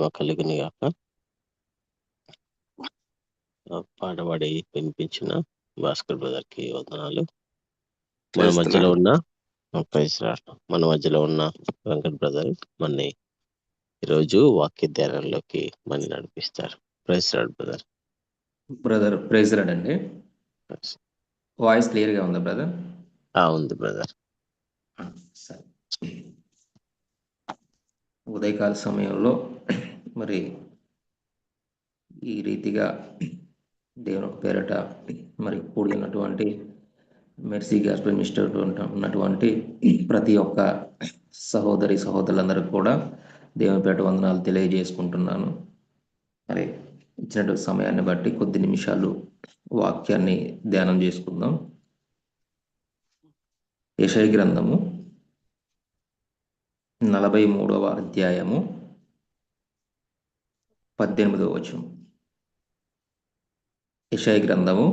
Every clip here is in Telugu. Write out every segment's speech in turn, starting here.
మహిమ కలిగిన గాక ఆ పాట పాడి వినిపించిన భాస్కర్ బ్రదర్కి వందనాలు. మన మధ్యలో. ఉన్న మన మధ్యలో ఉన్న వెంకట్ బ్రదర్ మనని ఈరోజు వాక్య ధ్యానంలోకి మన నడిపిస్తారు. Praise lord brother. Brother praise lord అండి వాయిస్ క్లియర్గా ఉందా బ్రదర్? ఉంది బ్రదర్. సరే. ఉదయకాల సమయంలో మరి ఈ రీతిగా దేవుని పేరట మరి కూడి ఉన్నటువంటి మెర్సీ గాస్పల్ మినిస్టర్ ఉన్నటువంటి ప్రతి ఒక్క సహోదరి సహోదరులందరికీ కూడా దేవుని పేట వందనాలు తెలియజేసుకుంటున్నాను. మరి ఇచ్చినటువంటి సమయాన్ని బట్టి కొద్ది నిమిషాలు వాక్యాన్ని ధ్యానం చేసుకుందాం. యశయ గ్రంథము నలభై మూడవ అధ్యాయము పద్దెనిమిదవ వచనం. యశయ గ్రంథము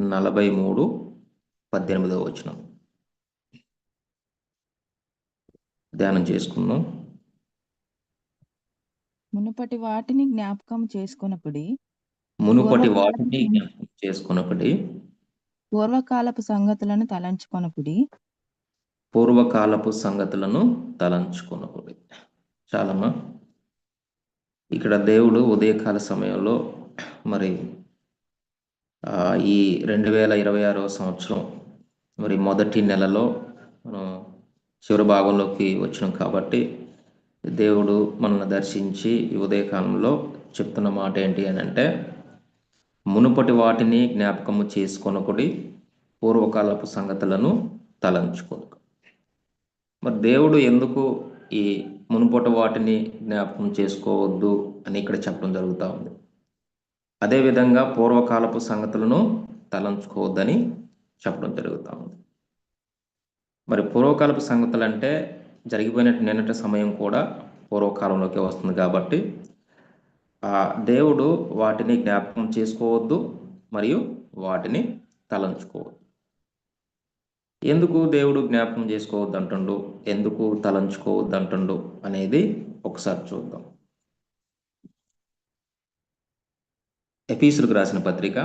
నలభై మూడు పద్దెనిమిదవ వచనం. ధ్యానం చేసుకుందాం. మునుపటి వాటిని జ్ఞాపకం చేసుకొనకుడి మునుపటి వాటిని జ్ఞాపకం చేసుకున్నప్పటి పూర్వకాలపు సంగతులను తలంచుకొనకుడి పూర్వకాలపు సంగతులను తలంచుకున్నప్పుడు చాలమ్మా. ఇక్కడ దేవుడు ఉదయకాల సమయంలో మరి ఈ రెండు వేల ఇరవై ఆరవ సంవత్సరం మరి మొదటి నెలలో మనం చివరి భాగంలోకి వచ్చినాం కాబట్టి దేవుడు మనల్ని దర్శించి ఈ ఉదయకాలంలో చెప్తున్న మాట ఏంటి అని అంటే మునుపటి వాటిని జ్ఞాపకము చేసుకొనకుడి పూర్వకాలపు సంగతులను తలంచుకొనకు మరి దేవుడు ఎందుకు ఈ మునుపట వాటిని జ్ఞాపకం చేసుకోవద్దు అని ఇక్కడ చెప్పడం జరుగుతూ ఉంది. అదేవిధంగా పూర్వకాలపు సంగతులను తలంచుకోవద్దని చెప్పడం జరుగుతూ ఉంది. మరి పూర్వకాలపు సంగతులు అంటే జరిగిపోయినట్టు నిన్నటి సమయం కూడా పూర్వకాలంలోకి వస్తుంది కాబట్టి ఆ దేవుడు వాటిని జ్ఞాపకం చేసుకోవద్దు మరియు వాటిని తలంచుకోవద్దు. ఎందుకు దేవుడు జ్ఞాపకం చేసుకోవద్దు అంటుండు ఎందుకు తలంచుకోవద్దు అంటుండు అనేది ఒకసారి చూద్దాం. ఎఫీసులకు రాసిన పత్రిక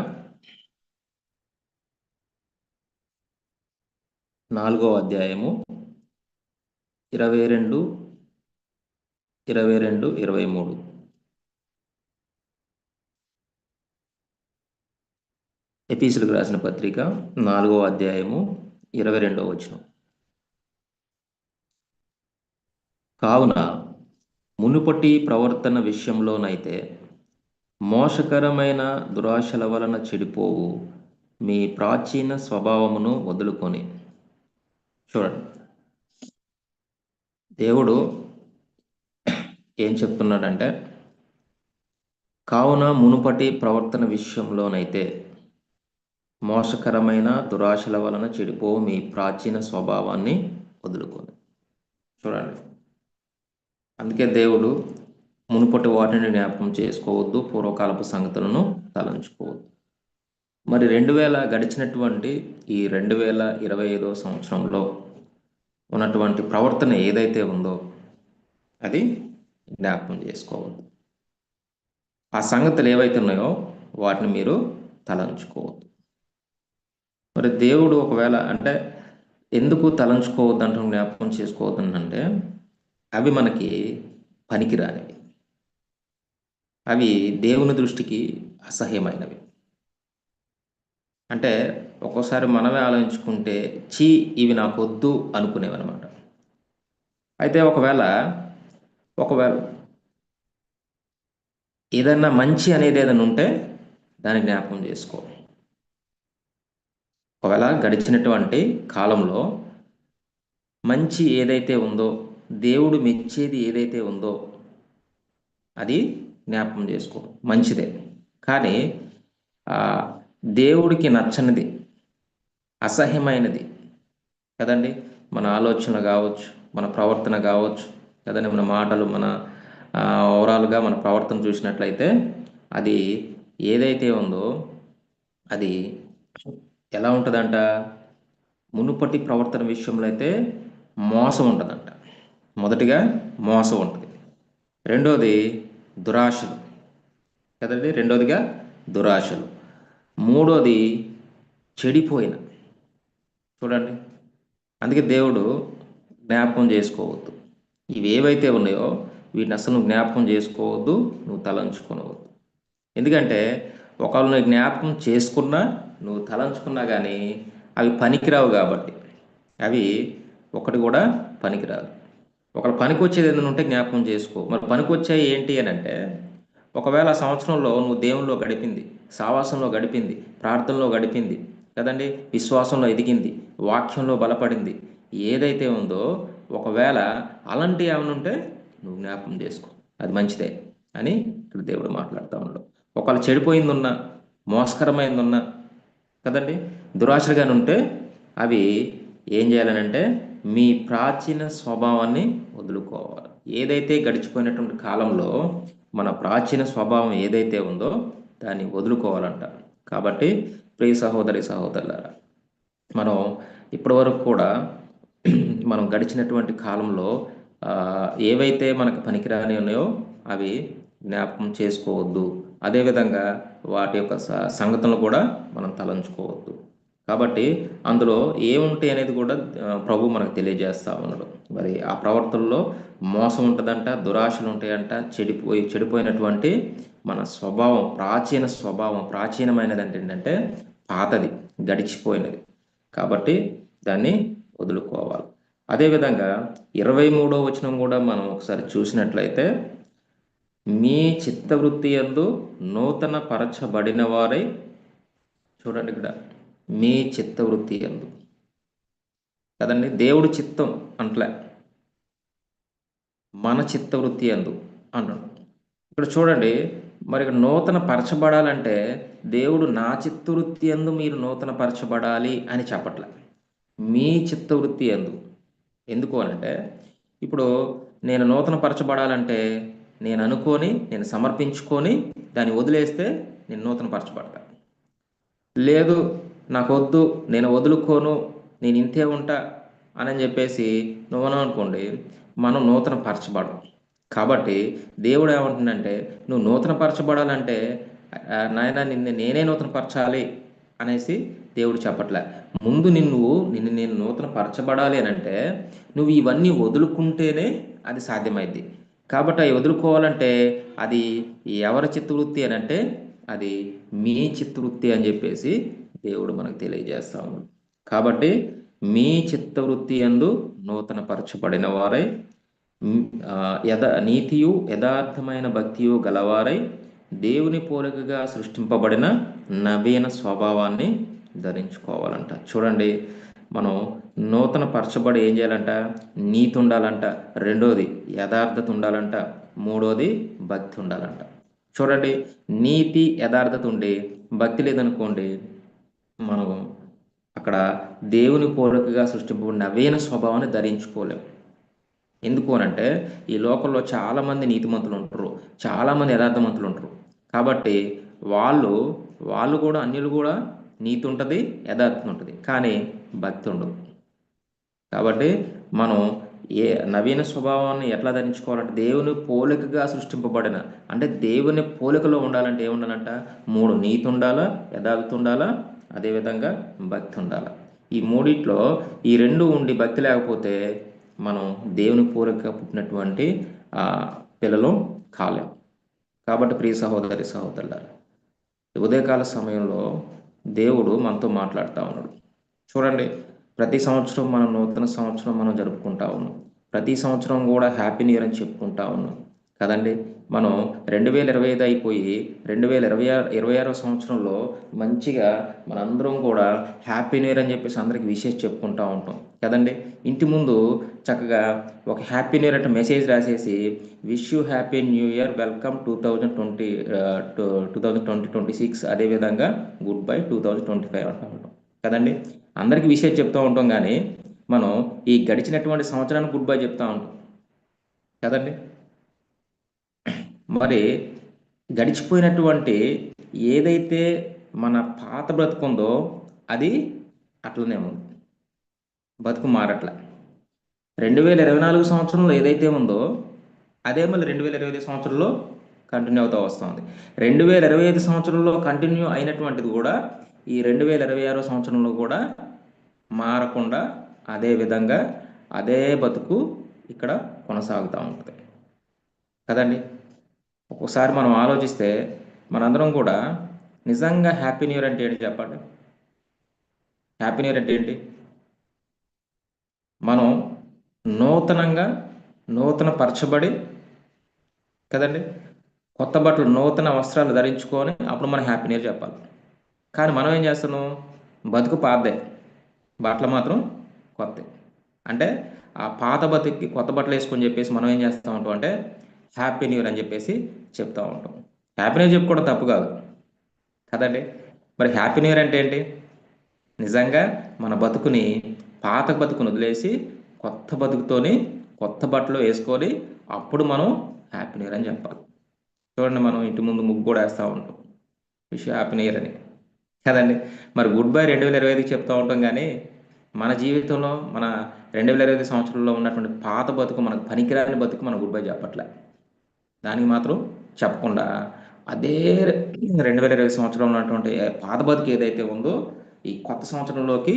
నాలుగో అధ్యాయము ఇరవై రెండు ఇరవై రెండు ఇరవై మూడు. ఎఫీసులకు రాసిన పత్రిక నాలుగో అధ్యాయము ఇరవై రెండవ వచనం. కావున మునుపటి ప్రవర్తన విషయంలోనైతే మోసకరమైన దురాశల వలన చెడిపోవు మీ ప్రాచీన స్వభావమును వదులుకొని. చూడండి. దేవుడు ఏం చెప్తున్నాడంటే కావున మునుపటి ప్రవర్తన విషయంలోనైతే మోసకరమైన దురాశల వలన చెడిపో మీ ప్రాచీన స్వభావాన్ని వదులుకొని. చూడండి. అందుకే దేవుడు మునుపటి వాటిని జ్ఞాపకం చేసుకోవద్దు పూర్వకాలపు సంగతులను తలంచుకోవద్దు. మరి రెండు వేల గడిచినటువంటి ఈ రెండు వేల ఇరవై ఐదో సంవత్సరంలో ఉన్నటువంటి ప్రవర్తన ఏదైతే ఉందో అది జ్ఞాపకం చేసుకోవద్దు. ఆ సంగతులు ఏవైతే ఉన్నాయో వాటిని మీరు తలంచుకోవద్దు. మరి దేవుడు ఒకవేళ అంటే ఎందుకు తలంచుకోవద్దు అంటే జ్ఞాపకం చేసుకోవద్దు అంటే అవి మనకి పనికిరానివి. అవి దేవుని దృష్టికి అసహ్యమైనవి. అంటే ఒక్కోసారి మనమే ఆలోచించుకుంటే చీ ఇవి నాకు వద్దు అనుకునేవి అనమాట అయితే ఒకవేళ ఒకవేళ ఏదన్నా మంచి అనేది ఏదైనా ఉంటే దాన్ని జ్ఞాపకం చేసుకో. ఒకవేళ గడిచినటువంటి కాలంలో మంచి ఏదైతే ఉందో దేవుడు మెచ్చేది ఏదైతే ఉందో అది జ్ఞాపకం చేసుకో. మంచిదే. కానీ దేవుడికి నచ్చనిది అసహ్యమైనది కదండి? మన ఆలోచన కావచ్చు మన ప్రవర్తన కావచ్చు కదండి? మన మాటలు మన ఓవరాల్గా మన ప్రవర్తన చూసినట్లయితే అది ఏదైతే ఉందో అది ఎలా ఉంటుందంట? మునుపటి ప్రవర్తన విషయంలో అయితే మోసం ఉంటుందంట మొదటిగా మోసం ఉంటుంది. రెండోది దురాశలు. కదండి? రెండోదిగా దురాశలు. మూడోది చెడిపోయిన. చూడండి. అందుకే దేవుడు జ్ఞాపకం చేసుకోవద్దు. ఇవి ఏవైతే ఉన్నాయో వీటిని అసలు నువ్వు జ్ఞాపకం చేసుకోవద్దు నువ్వు తలంచుకోవద్దు ఎందుకంటే ఒకవేళ నువ్వు జ్ఞాపకం చేసుకున్నా నువ్వు తలంచుకున్నా కానీ అవి పనికిరావు కాబట్టి. అవి ఒకటి కూడా పనికిరాదు. ఒకవేళ పనికి వచ్చేది ఏదైనా ఉంటే జ్ఞాపకం చేసుకో. మరి పనికి వచ్చాయి ఏంటి అని అంటే ఒకవేళ సంవత్సరంలో నువ్వు దేవుల్లో గడిపింది సావాసంలో గడిపింది ప్రార్థనలో గడిపింది కదండి? విశ్వాసంలో ఎదిగింది వాక్యంలో బలపడింది ఏదైతే ఉందో ఒకవేళ అలాంటి ఏమైనా ఉంటే నువ్వు జ్ఞాపకం చేసుకో. అది మంచిదే అని ఇక్కడ దేవుడు మాట్లాడుతూ ఉన్నాడు. ఒకవేళ చెడిపోయింది ఉన్నా కదండి? దురాశలుగాని ఉంటే అవి ఏం చేయాలనంటే మీ ప్రాచీన స్వభావాన్ని వదులుకోవాలి. ఏదైతే గడిచిపోయినటువంటి కాలంలో మన ప్రాచీన స్వభావం ఏదైతే ఉందో దాన్ని వదులుకోవాలంట. కాబట్టి ప్రియ సహోదరి సహోదరులారా మనం ఇప్పటివరకు కూడా మనం గడిచినటువంటి కాలంలో ఏవైతే మనకు పనికిరాని ఉన్నాయో అవి జ్ఞాపకం చేసుకోవద్దు. అదేవిధంగా వాటి యొక్క స- సంగతులను కూడా మనం తలంచుకోవద్దు. కాబట్టి అందులో ఏముంటాయి అనేది కూడా ప్రభు మనకు తెలియజేస్తా ఉన్నాడు. మరి ఆ ప్రవర్తనలో మోసం ఉంటుందంట దురాశలు ఉంటాయంట చెడిపోయి చెడిపోయినటువంటి మన స్వభావం ప్రాచీన స్వభావం ప్రాచీనమైనది అంటే ఏంటంటే పాతది గడిచిపోయినది. కాబట్టి దాన్ని వదులుకోవాలి. అదేవిధంగా ఇరవై మూడో వచనం కూడా మనం ఒకసారి చూసినట్లయితే మీ చిత్తవృత్తి యందు నూతన పరచబడిన వారై చూడండి ఇక్కడ. మీ చిత్తవృత్తి యందు. కదండి? దేవుడు చిత్తం అంట్లే. మన చిత్తవృత్తి యందు అన్నాడు ఇక్కడ చూడండి మరి ఇక్కడ నూతన పరచబడాలంటే దేవుడు నా చిత్తవృత్తి యందు మీరు నూతన పరచబడాలి అని చెప్పట్లే. మీ చిత్తవృత్తి యందు. ఎందుకు అనంటే ఇప్పుడు నేను నూతన పరచబడాలంటే నేను అనుకొని నేను సమర్పించుకొని దాన్ని వదిలేస్తే నేను నూతన పరచబడతా లేదు నాకు వద్దు నేను వదులుకోను నేను ఇంతే ఉంటా అని చెప్పేసి నువ్వు అనుకోండి మనం నూతన పరచబడం కాబట్టి దేవుడు ఏమంటుందంటే నువ్వు నూతన పరచబడాలంటే నాయన నిన్ను నేనే నూతన పరచాలి అనేసి దేవుడు చెప్పట్లే. ముందు నిన్ను నిన్ను నేను నూతన పరచబడాలి అని అంటే నువ్వు ఇవన్నీ వదులుకుంటేనే అది సాధ్యమైద్ది. కాబట్టి అవి వదులుకోవాలంటే అది ఎవరి చిత్తవృత్తి అని అంటే అది మీ చిత్తవృత్తి అని చెప్పేసి దేవుడు మనకు తెలియజేస్తా ఉన్నాడు. కాబట్టి మీ చిత్తవృత్తి యందు నూతన పరచబడిన వారై యథ నీతియు యథార్థమైన భక్తియు గలవారై దేవుని పోలికగా సృష్టింపబడిన నవీన స్వభావాన్ని ధరించుకోవాలంట. చూడండి మనం నూతన పరచబడి ఏం చేయాలంట? నీతి ఉండాలంట. రెండోది యథార్థత ఉండాలంట. మూడోది భక్తి ఉండాలంట. చూడండి నీతి యథార్థత ఉండి భక్తి లేదనుకోండి మనం అక్కడ దేవుని పోలికగా సృష్టింపబడిన నవీన స్వభావాన్ని ధరించుకోలేం. ఎందుకు అనంటే ఈ లోకంలో చాలామంది నీతిమంతులు ఉంటారు. చాలామంది యథార్థమంతులు ఉంటారు. కాబట్టి వాళ్ళు వాళ్ళు కూడా అన్యులు కూడా నీతి ఉంటుంది యథార్థం ఉంటుంది. కానీ భక్తి ఉండదు. కాబట్టి మనం ఏ నవీన స్వభావాన్ని ఎట్లా ధరించుకోవాలంటే దేవుని పోలికగా సృష్టింపబడిన అంటే దేవుని పోలికలో ఉండాలంటే ఏముండాలంట? మూడు నీతి ఉండాలా యథార్థత ఉండాలా అదేవిధంగా భక్తి ఉండాలా. ఈ మూడిట్లో ఈ రెండు ఉండి భక్తి లేకపోతే మనం దేవుని పోలికగా పుట్టినటువంటి ఆ పిల్లలు కాలేం. కాబట్టి ప్రియ సహోదరి సహోదరులారా ఉదయకాల సమయంలో దేవుడు మనతో మాట్లాడుతూ ఉన్నాడు. చూడండి ప్రతి సంవత్సరం మనం నూతన సంవత్సరం మనం జరుపుకుంటా ఉన్నాం. ప్రతి సంవత్సరం కూడా హ్యాపీ న్యూ ఇయర్ అని చెప్పుకుంటా ఉన్నాం. కదండి మనం రెండు వేల ఇరవై ఐదు అయిపోయి రెండు వేల ఇరవై ఆరు ఇరవై ఆరో సంవత్సరంలో మంచిగా మనందరం కూడా హ్యాపీ న్యూ ఇయర్ అని చెప్పేసి అందరికి విషెస్ చెప్పుకుంటా ఉంటాం. కదండి? ఇంటి ముందు చక్కగా ఒక హ్యాపీ న్యూ ఇయర్ అంటే మెసేజ్ రాసేసి wish you happy new year welcome two thousand twenty two thousand twenty twenty six అదేవిధంగా goodbye two thousand twenty five అంటూ ఉంటాం. కదండి? అందరికీ విషయం చెప్తూ ఉంటాం కానీ మనం ఈ గడిచినటువంటి సంవత్సరానికి గుడ్ బై చెప్తా ఉంటాం. కదండి? మరి గడిచిపోయినటువంటి ఏదైతే మన పాత బ్రతుకుందో అది అట్లనే ఉంది. బతుకు మారట్ల. రెండు వేల ఇరవై నాలుగు సంవత్సరంలో ఏదైతే ఉందో అదే మళ్ళీ రెండు వేల ఇరవై ఐదు సంవత్సరంలో కంటిన్యూ అవుతూ వస్తుంది. రెండు వేల ఇరవై ఐదు సంవత్సరంలో కంటిన్యూ అయినటువంటిది కూడా ఈ రెండు వేల ఇరవై ఆరో సంవత్సరంలో కూడా మారకుండా అదే విధంగా అదే బతుకు ఇక్కడ కొనసాగుతూ ఉంటుంది. కదండి? ఒక్కోసారి మనం ఆలోచిస్తే మనందరం కూడా నిజంగా హ్యాపీ న్యూ ఇయర్ అంటే ఏంటి చెప్పండి? హ్యాపీ న్యూ ఇయర్ అంటే ఏంటి? మనం నూతనంగా నూతన పరచబడి కదండి? కొత్త బట్టలు నూతన వస్త్రాలు ధరించుకొని అప్పుడు మనం హ్యాపీ న్యూ చెప్పాలి. కానీ మనం ఏం చేస్తున్నాం? బతుకు పాతదే. బట్టలు మాత్రం కొత్త. అంటే ఆ పాత బతుకి కొత్త బట్టలు వేసుకొని చెప్పేసి మనం ఏం చేస్తూ ఉంటాం అంటే హ్యాపీ న్యూ ఇయర్ అని చెప్పేసి చెప్తూ ఉంటాం. హ్యాపీ న్యూ ఇయర్ చెప్పుకోవడం తప్పు కాదు. కదండి? మరి హ్యాపీ న్యూ ఇయర్ అంటే ఏంటి? నిజంగా మన బతుకుని పాత బతుకుని వదిలేసి కొత్త బతుకుతోని కొత్త బట్టలు వేసుకొని అప్పుడు మనం హ్యాపీ న్యూ ఇయర్ అని చెప్పాలి. చూడండి మనం ఇంటి ముందు ముగ్గు కూడా వేస్తూ ఉంటాం. విష్ హ్యాపీ న్యూ ఇయర్ అని. కదండి? మరి గుడ్ బై రెండు వేల ఇరవై ఐదుకి చెప్తూ ఉంటాం కానీ మన జీవితంలో మన రెండు వేల ఇరవై ఐదు సంవత్సరంలో ఉన్నటువంటి పాత బతుకు మనకు పనికిరాని బతుకు మనం గుడ్ బై చెప్పట్లే. దానికి మాత్రం చెప్పకుండా అదే రెండు వేల ఇరవై సంవత్సరంలో ఉన్నటువంటి పాత బతుకు ఏదైతే ఉందో ఈ కొత్త సంవత్సరంలోకి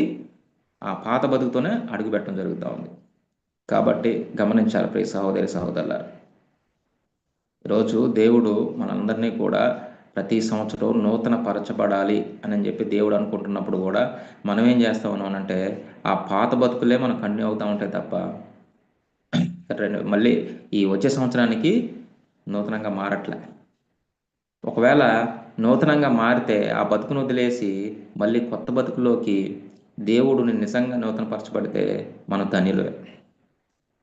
ఆ పాత బతుకుతోనే అడుగుపెట్టడం జరుగుతూ ఉంది. కాబట్టి గమనించాలి ప్రియ సహోదరి సహోదరులారు. ఈరోజు దేవుడు మనందరినీ కూడా ప్రతి సంవత్సరం నూతన పరచబడాలి అని చెప్పి దేవుడు అనుకుంటున్నప్పుడు కూడా మనం ఏం చేస్తా ఉన్నాం అంటే ఆ పాత బతుకులే మనం కంటిన్యూ అవుతూ ఉంటాయి తప్ప రెండు మళ్ళీ ఈ వచ్చే సంవత్సరానికి నూతనంగా మారట్లే. ఒకవేళ నూతనంగా మారితే ఆ బతుకును వదిలేసి మళ్ళీ కొత్త బతుకులోకి దేవుడిని నిజంగా నూతన పరచబడితే మన ధన్యులే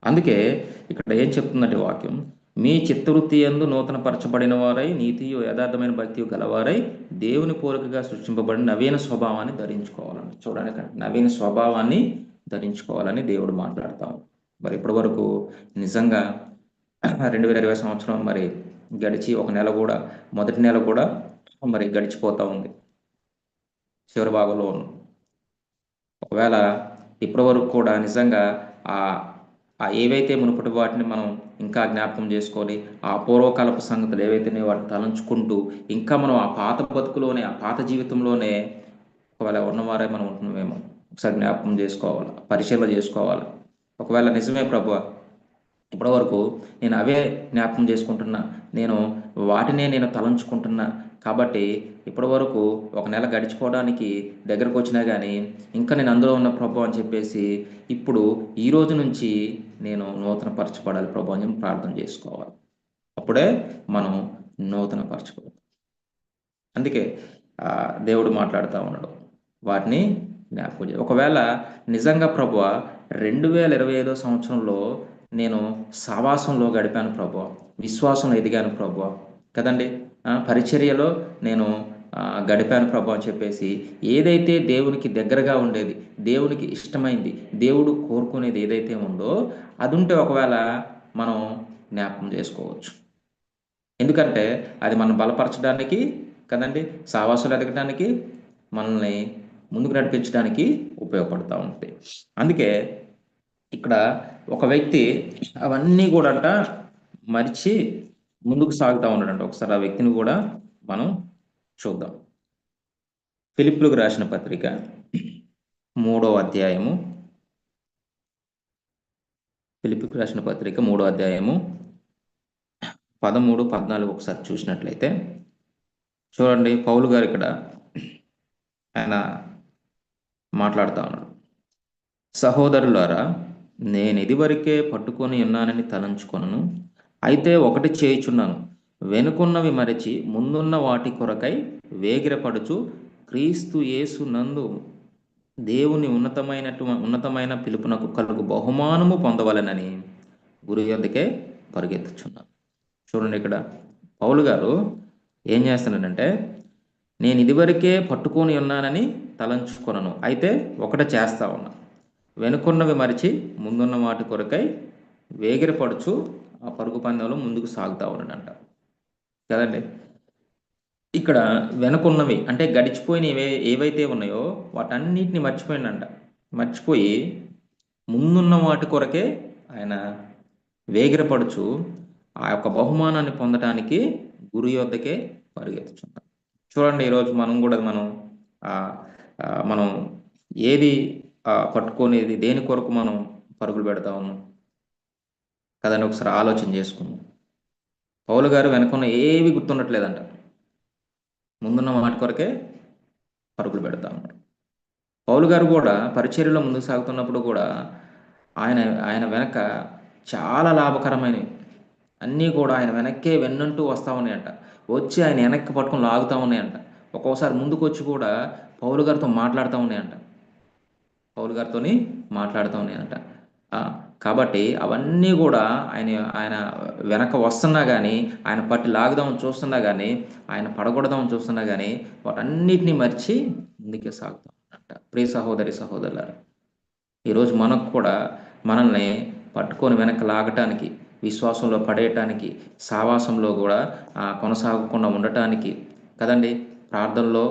అందుకే ఇక్కడ ఏం చెప్తుందంటే వాక్యం? మీ చిత్తవృత్తి ఎందు నూతన పరచబడిన వారై నీతియు యథార్థమైన భక్తి గలవారై దేవుని పోలికగా సృష్టింపబడిన నవీన స్వభావాన్ని ధరించుకోవాలని. చూడండి నవీన స్వభావాన్ని ధరించుకోవాలని దేవుడు మాట్లాడతాం. మరి ఇప్పటి వరకు నిజంగా రెండు వేల ఇరవై సంవత్సరం మరి గడిచి ఒక నెల కూడా మొదటి నెల కూడా మరి గడిచిపోతూ ఉంది. చివరి భాగంలో ఉన్నాం. ఒకవేళ ఇప్పటి వరకు కూడా నిజంగా ఆ ఏవైతే మునుపటి వాటిని మనం ఇంకా జ్ఞాపకం చేసుకొని ఆ పూర్వకాలపు సంగతులు ఏవైతే వాటిని తలంచుకుంటూ ఇంకా మనం ఆ పాత బతుకులోనే ఆ పాత జీవితంలోనే ఒకవేళ ఉన్నవారే మనం ఉంటున్నామేమో. ఒకసారి జ్ఞాపకం చేసుకోవాలి పరిశీలన చేసుకోవాలి. ఒకవేళ నిజమే ప్రభు ఇప్పటి వరకు నేను అవే జ్ఞాపకం చేసుకుంటున్నా నేను వాటినే నేను తలంచుకుంటున్నా కాబట్టి ఇప్పటి వరకు ఒక నెల గడిచిపోవడానికి దగ్గరకు వచ్చినా కానీ ఇంకా నేను అందులో ఉన్న ప్రభు అని చెప్పేసి ఇప్పుడు ఈ రోజు నుంచి నేను నూతన పరచబడాలి ప్రభు అని ప్రార్థన చేసుకోవాలి. అప్పుడే మనం నూతన పరచుకోవాలి అందుకే దేవుడు మాట్లాడుతూ ఉన్నాడు. వాటిని జ్ఞాపకం ఒకవేళ నిజంగా ప్రభు రెండు వేల ఇరవై ఐదో సంవత్సరంలో నేను సావాసంలో గడిపాను ప్రభు విశ్వాసంలో ఎదిగాను ప్రభు కదండి? పరిచర్యలో నేను గడిపాను ప్రభు అని చెప్పేసి ఏదైతే దేవునికి దగ్గరగా ఉండేది దేవునికి ఇష్టమైంది దేవుడు కోరుకునేది ఏదైతే ఉందో అది ఉంటే ఒకవేళ మనం జ్ఞాపకం చేసుకోవచ్చు. ఎందుకంటే అది మనం బలపరచడానికి కదండి సావాసులు ఎదగడానికి మనల్ని ముందుకు నడిపించడానికి ఉపయోగపడుతూ ఉంటాయి. అందుకే ఇక్కడ ఒక వ్యక్తి అవన్నీ కూడా అంట మరిచి ముందుకు సాగుతూ ఉన్నాడంట. ఒకసారి ఆ వ్యక్తిని కూడా మనం చూద్దాం. ఫిలిప్లకు రాసిన పత్రిక మూడో అధ్యాయము. ఫిలిప్పుకు రాసిన పత్రిక మూడో అధ్యాయము పదమూడు పద్నాలుగు ఒకసారి చూసినట్లయితే చూడండి పౌలు గారు ఇక్కడ ఆయన మాట్లాడుతూ ఉన్నాడు. సహోదరులారా నేను ఇదివరకే పట్టుకొని ఉన్నానని తలంచుకొనను. అయితే ఒకటి చేయుచున్నాను. వెనుకున్నవి మరచి ముందున్న వాటి కొరకై వేగిరపడుచు క్రీస్తు యేసు నందు దేవుని ఉన్నతమైనటు ఉన్నతమైన పిలుపునకు కలుగు బహుమానము పొందవలనని గురి యొద్దకే పరిగెత్తుచున్నాను. చూడండి ఇక్కడ పౌలు గారు ఏం చేస్తున్నాడంటే నేను ఇదివరకే పట్టుకొని ఉన్నానని తలంచుకొనను. అయితే ఒకటి చేస్తా ఉన్నా. వెనుకున్నవి మరిచి ముందున్న వాటి కొరకై వేగిరపడుచు ఆ పరుగు పందెంలో ముందుకు సాగుతా ఉన్నాడంట. కదండి? ఇక్కడ వెనుకున్నవి అంటే గడిచిపోయిన ఏవే ఏవైతే ఉన్నాయో వాటన్నిటిని మర్చిపోయిందంట మర్చిపోయి ముందున్న వాటి కొరకే ఆయన వేగిరపడుచు ఆ యొక్క బహుమానాన్ని పొందడానికి గురి యొద్దకే పరిగెత్తుచున్నాం చూడండి ఈరోజు మనం కూడా మనం మనం ఏది పట్టుకునేది దేని కొరకు మనం పరుగులు పెడతా ఉన్నాం? కదని ఒకసారి ఆలోచన చేసుకుందాం. పౌలు గారు వెనకున్న ఏవి గుర్తుండట్లేదంట. ముందున్న మాట కొరకే పరుగులు పెడతా ఉన్నారు పౌలు గారు కూడా పరిచర్యలో ముందుకు సాగుతున్నప్పుడు కూడా ఆయన ఆయన వెనక చాలా లాభకరమైనవి. అన్నీ కూడా ఆయన వెనక్కే వెన్నంటూ వస్తూ ఉన్నాయంట. వచ్చి ఆయన వెనక్కి పట్టుకొని లాగుతూ ఉన్నాయంట. ఒక్కోసారి ముందుకు వచ్చి కూడా పౌలు గారితో మాట్లాడుతూ ఉన్నాయంట. పౌలు గారితో మాట్లాడుతూ ఉన్నాయంట. కాబట్టి అవన్నీ కూడా ఆయన ఆయన వెనక వస్తున్నా కానీ ఆయన పట్టి లాగుదామని చూస్తున్నా కానీ ఆయన పడగొడదామని చూస్తున్నా కానీ వాటన్నిటిని మర్చి ముందుకే సాగుతాం అంట ప్రియ సహోదరి సహోదరులారు ఈరోజు మనకు కూడా మనల్ని పట్టుకొని వెనక లాగటానికి విశ్వాసంలో పడేయటానికి సావాసంలో కూడా కొనసాగకుండా ఉండటానికి కదండి ప్రార్థనలో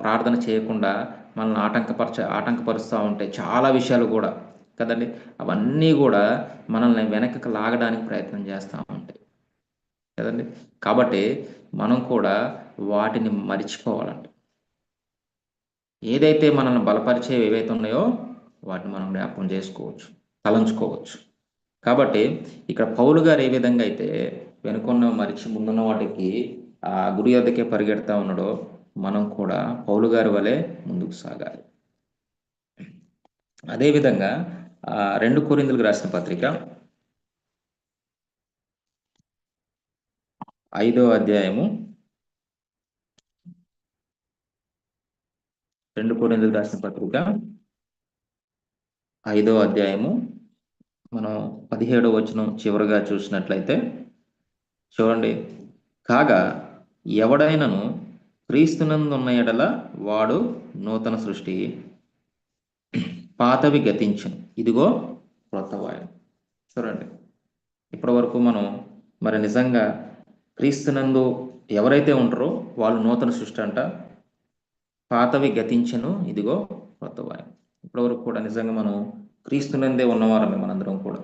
ప్రార్థన చేయకుండా మనల్ని ఆటంకపరచ ఆటంకపరుస్తూ ఉంటాయి చాలా విషయాలు కూడా కదండి? అవన్నీ కూడా మనల్ని వెనకకి లాగడానికి ప్రయత్నం చేస్తూ ఉంటాయి. కదండి? కాబట్టి మనం కూడా వాటిని మరిచిపోవాలంట ఏదైతే మనల్ని బలపరిచేవి ఏవైతే ఉన్నాయో వాటిని మనం జ్ఞాపకం చేసుకోవచ్చు తలంచుకోవచ్చు. కాబట్టి ఇక్కడ పౌలు గారు ఏ విధంగా అయితే వెనుకున్న మరిచి ముందున్న వాటికి ఆ గుడి వద్దకే పరిగెడతా ఉన్నాడో మనం కూడా పౌలు గారి వలె ముందుకు సాగాలి. అదేవిధంగా రెండు కోరిందులకు రాసిన పత్రిక. ఐదో అధ్యాయము. రెండు కోరిందులకు రాసిన పత్రిక. ఐదో అధ్యాయము. మనం పదిహేడో వచనం చివరిగా చూసినట్లయితే చూడండి. కాగా ఎవడైనను క్రీస్తునందున్న ఎడల వాడు నూతన సృష్టి. పాతవి గతించును. ఇదిగో క్రొత్త వాయు. చూడండి. ఇప్పటి వరకు మనం మరి నిజంగా క్రీస్తునందు ఎవరైతే ఉంటారో వాళ్ళు నూతన సృష్టి అంట పాతవి గతించను ఇదిగో క్రొత్త వాయు. ఇప్పటి వరకు కూడా నిజంగా మనం క్రీస్తునందే ఉన్నవారమే మనందరం కూడా.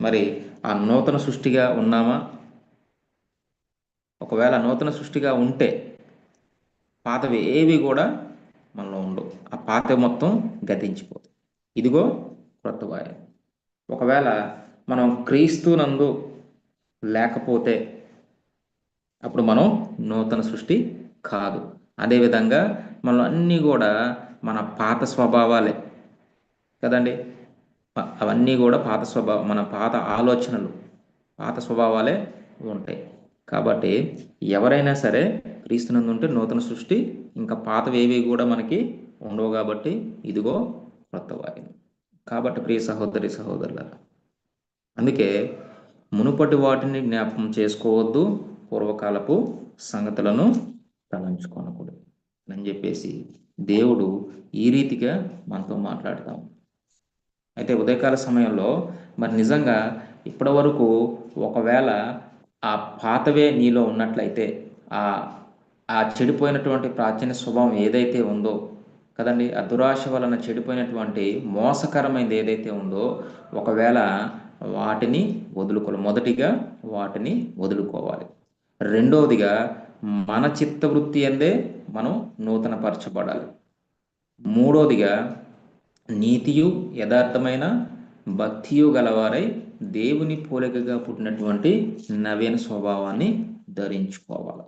మరి ఆ నూతన సృష్టిగా ఉన్నామా? ఒకవేళ నూతన సృష్టిగా ఉంటే పాతవి ఏవి కూడా మనలో ఉండవు. ఆ పాత మొత్తం గతించిపోతుంది ఇదిగో క్రొత్త వాయు ఒకవేళ మనం క్రీస్తు నందు లేకపోతే అప్పుడు మనం నూతన సృష్టి కాదు. అదేవిధంగా మనం అన్నీ కూడా మన పాత స్వభావాలే కదండి. అవన్నీ కూడా పాత స్వభావం మన పాత ఆలోచనలు పాత స్వభావాలే ఉంటాయి. కాబట్టి ఎవరైనా సరే క్రీస్తునందు ఉంటే నూతన సృష్టి ఇంకా పాతవేవి కూడా మనకి ఉండవు కాబట్టి ఇదిగో క్రొత్త కాబట్టి ప్రియ సహోదరి సహోదరులారా అందుకే మునుపటి వాటిని జ్ఞాపకం చేసుకోవద్దు పూర్వకాలపు సంగతులను తలంచుకోనకూడదు అని చెప్పేసి దేవుడు ఈ రీతిగా మనతో మాట్లాడతాం. అయితే ఉదయకాల సమయంలో మరి నిజంగా ఇప్పటి వరకు ఒకవేళ ఆ పాతవే నీలో ఉన్నట్లయితే ఆ ఆ చెడిపోయినటువంటి ప్రాచీన స్వభావం ఏదైతే ఉందో కదండి? ఆ దురాశ వలన చెడిపోయినటువంటి మోసకరమైనది ఏదైతే ఉందో ఒకవేళ వాటిని వదులుకోవాలి. మొదటిగా వాటిని వదులుకోవాలి. రెండవదిగా మన చిత్తవృత్తి అందే మనం నూతనపరచబడాలి. మూడోదిగా నీతియు యథార్థమైన భక్తియు గలవారై దేవుని పోలికగా పుట్టినటువంటి నవీన స్వభావాన్ని ధరించుకోవాలి.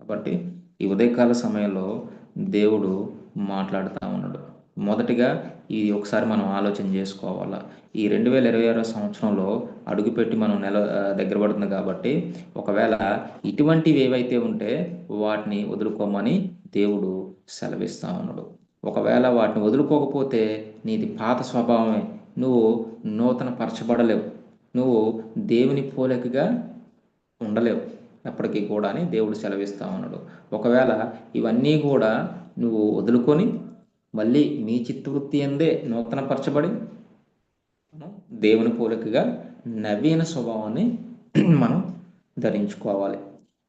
కాబట్టి ఈ ఉదయకాల సమయంలో దేవుడు మాట్లాడుతూ ఉన్నాడు. మొదటిగా ఇది ఒకసారి మనం ఆలోచన చేసుకోవాలా. ఈ రెండు వేల ఇరవై ఆరో సంవత్సరంలో అడుగుపెట్టి మనం నెల దగ్గర పడుతుంది కాబట్టి ఒకవేళ ఇటువంటివి ఏవైతే ఉంటే వాటిని వదులుకోమని దేవుడు సెలవిస్తా ఉన్నాడు. ఒకవేళ వాటిని వదులుకోకపోతే నీది పాత స్వభావమే. నువ్వు నూతన పరచబడలేవు. నువ్వు దేవుని పోలికగా ఉండలేవు. ఎప్పటికీ కూడా అని దేవుడు సెలవిస్తా ఉన్నాడు. ఒకవేళ ఇవన్నీ కూడా నువ్వు వదులుకొని మళ్ళీ మీ చిత్తవృత్తి ఎందే నూతన పరచబడి దేవుని పోలికగా నవీన స్వభావాన్ని మనం ధరించుకోవాలి.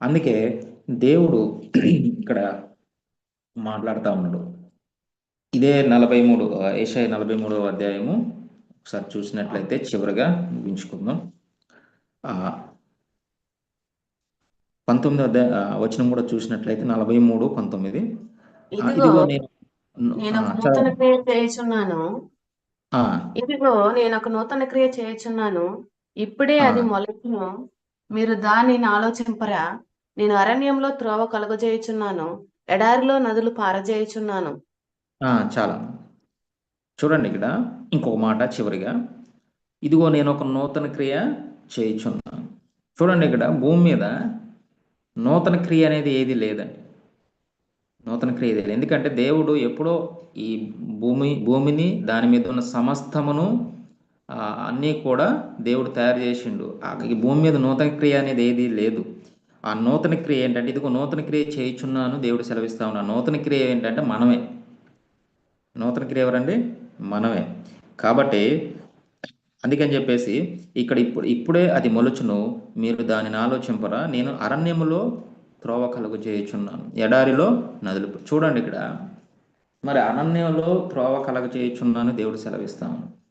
అందుకే దేవుడు ఇక్కడ మాట్లాడుతూ ఉన్నాడు. ఇదే నలభై మూడు ఏషాయి నలభై మూడవ అధ్యాయము. ఒకసారి చూసినట్లయితే చివరిగా ముగించుకుందాం. పంతొమ్మిది అధ్యాయ వచనం కూడా చూసినట్లయితే నలభై మూడు పంతొమ్మిది. ఇదిగో నేను ఒక నూతన. క్రియ చేయుచున్నాను. ఇదిగో నేను ఒక నూతన క్రియ చేయుచున్నాను. ఇప్పుడే. అది మొలచును మీరు దానిని ఆలోచింపరా. నేను అరణ్యంలో త్రోవ కలుగజేయుచున్నాను. ఎడారిలో నదులు పారజేయుచున్నాను. చాలా. చూడండి ఇక్కడ ఇంకొక మాట చివరిగా. ఇదిగో నేను ఒక నూతన క్రియ చేయుచున్నాను. చూడండి ఇక్కడ భూమి మీద నూతన క్రియ అనేది ఏది లేదండి. నూతన క్రియలు. ఎందుకంటే దేవుడు ఎప్పుడో ఈ భూమి భూమిని దాని మీద ఉన్న సమస్తమును అన్నీ కూడా దేవుడు తయారు చేసిండు. ఆ, ఈ భూమి మీద నూతన క్రియ అనేది ఏది లేదు. ఆ నూతన క్రియ ఏంటంటే ఇదిగో నూతన క్రియ చేయుచున్నాను దేవుడు సెలవిస్తా ఉన్నాను నూతన క్రియ ఏంటంటే మనమే. నూతన క్రియ ఎవరండి? మనమే. కాబట్టి అందుకని చెప్పేసి ఇక్కడ ఇప్పుడు ఇప్పుడే అది మొలుచును. మీరు దానిని ఆలోచింపరా. నేను అరణ్యములో త్రోవ కలుగు చేయుచున్నాను. ఎడారిలో నదులు చూడండి ఇక్కడ. మరి అరణ్యంలో త్రోవ కలగ చేయుచున్నాను దేవుడు సెలవిస్తాను.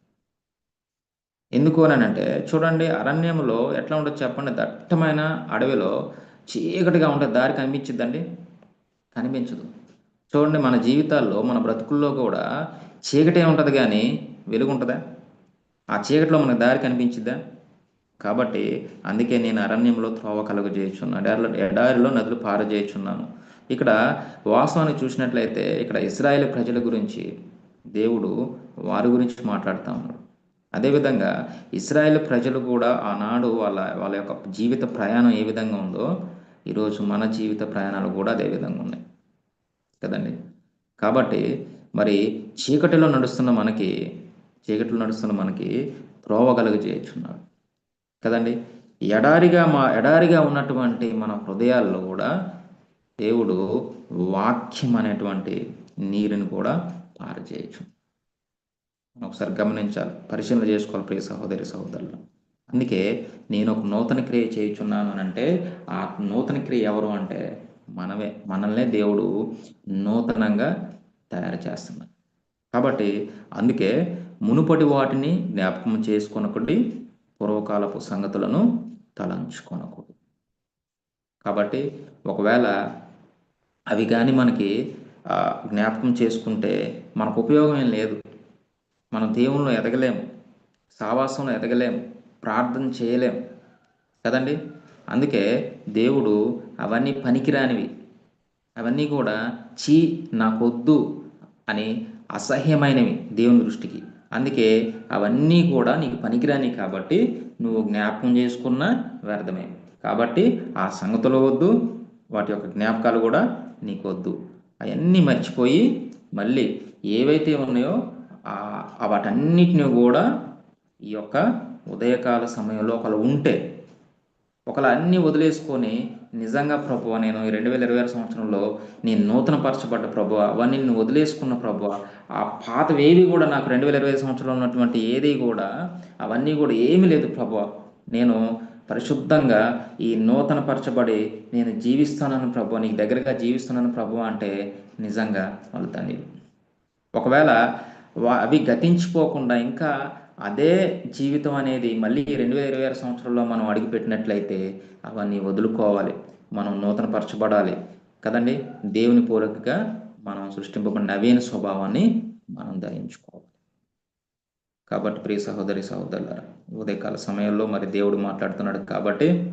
ఎందుకు అని అంటే చూడండి అరణ్యంలో ఎట్లా ఉండదు చెప్పండి? దట్టమైన అడవిలో చీకటిగా ఉంటుంది. దారి కనిపించిద్దండి? కనిపించదు. చూడండి మన జీవితాల్లో మన బ్రతుకుల్లో కూడా చీకటే ఉంటుంది కానీ వెలుగు ఉంటుందా? ఆ చీకటిలో మనకు దారి కనిపించిద్దా? కాబట్టి అందుకే నేను అరణ్యంలో త్రోవ కలుగు చేయుచున్నాను. ఎడారిలో ఎడారిలో నదులు పారజేయుచున్నాను ఇక్కడ వాస్తవాన్ని చూసినట్లయితే ఇక్కడ ఇస్రాయేల్ ప్రజల గురించి దేవుడు వారి గురించి మాట్లాడుతూ ఉన్నాడు. అదేవిధంగా ఇస్రాయేల్ ప్రజలు కూడా ఆనాడు వాళ్ళ వాళ్ళ యొక్క జీవిత ప్రయాణం ఏ విధంగా ఉందో ఈరోజు మన జీవిత ప్రయాణాలు కూడా అదే విధంగా ఉన్నాయి. కదండి? కాబట్టి మరి చీకటిలో నడుస్తున్న మనకి చీకటిలో నడుస్తున్న మనకి త్రోవ కలుగు చేయొచ్చున్నాడు కదండి? ఎడారిగా మా ఎడారిగా ఉన్నటువంటి మన హృదయాల్లో కూడా దేవుడు వాక్యం అనేటువంటి నీరుని కూడా పారచేయచ్చు. ఒకసారి గమనించాలి. పరిశీలన చేసుకోవాలి ప్రియ సహోదరి సహోదరులు. అందుకే నేను ఒక నూతన క్రియ చేయుచున్నాను అని అంటే ఆ నూతన క్రియ ఎవరు అంటే మనమే. మనల్నే దేవుడు నూతనంగా తయారు చేస్తున్నాడు. కాబట్టి అందుకే మునుపటి వాటిని జ్ఞాపకం చేసుకొనకుడి పూర్వకాలపు సంగతులను తలంచుకొనకూడదు. కాబట్టి ఒకవేళ అవి కానీ మనకి జ్ఞాపకం చేసుకుంటే మనకు ఉపయోగం ఏం లేదు. మనం దేవుళ్ళు ఎదగలేము సావాసంలో ఎదగలేము ప్రార్థన చేయలేము కదండి? అందుకే దేవుడు అవన్నీ పనికిరానివి. అవన్నీ కూడా చీ నాకొద్దు అని అసహ్యమైనవి దేవుని దృష్టికి. అందుకే అవన్నీ కూడా నీకు పనికిరాని కాబట్టి నువ్వు జ్ఞాపకం చేసుకున్న వ్యర్థమే. కాబట్టి ఆ సంగతులు వద్దు వాటి యొక్క జ్ఞాపకాలు కూడా నీకు వద్దు. అవన్నీ మర్చిపోయి మళ్ళీ ఏవైతే ఉన్నాయో ఆ వాటన్నిటిని కూడా ఈ యొక్క ఉదయకాల సమయంలో ఒకళ్ళు ఉంటే ఒకళ్ళు అన్నీ వదిలేసుకొని నిజంగా ప్రభు నేను ఈ రెండు వేల ఇరవై ఆరు సంవత్సరంలో నేను నూతన పరచబడ్డ ప్రభు అవన్నీ నువ్వు వదిలేసుకున్న ప్రభు ఆ పాతవేవి కూడా నాకు రెండు వేల ఇరవై సంవత్సరంలో ఉన్నటువంటి ఏది కూడా అవన్నీ కూడా ఏమీ లేదు ప్రభు నేను పరిశుద్ధంగా ఈ నూతన పరచబడి నేను జీవిస్తున్నాను ప్రభు నీకు దగ్గరగా జీవిస్తున్నాను ప్రభు అంటే నిజంగా వాళ్ళు తండ్రి. ఒకవేళ వా- అవి గతించిపోకుండా ఇంకా అదే జీవితం అనేది మళ్ళీ రెండు వేల ఇరవై ఆరు సంవత్సరంలో మనం అడుగుపెట్టినట్లయితే అవన్నీ వదులుకోవాలి. మనం నూతన పరచబడాలి కదండి? దేవుని పోలికగా మనం సృష్టింపబడిన నవీన స్వభావాన్ని మనం ధరించుకోవాలి. కాబట్టి ప్రియ సహోదరి సహోదరులారా ఉదయకాల సమయంలో మరి దేవుడు మాట్లాడుతున్నాడు కాబట్టి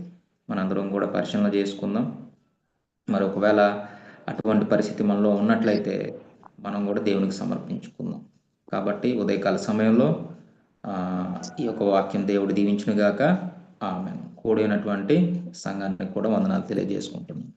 మనందరం కూడా పరిశీలన చేసుకుందాం. మరి ఒకవేళ అటువంటి పరిస్థితి మనలో ఉన్నట్లయితే మనం కూడా దేవునికి సమర్పించుకుందాం. కాబట్టి ఉదయకాల సమయంలో ఈ యొక్క వాక్యం దేవుడు దీవించునుగాక. ఆమె కూడినటువంటి సంఘానికి కూడా వందనాలు తెలియజేసుకుంటున్నాను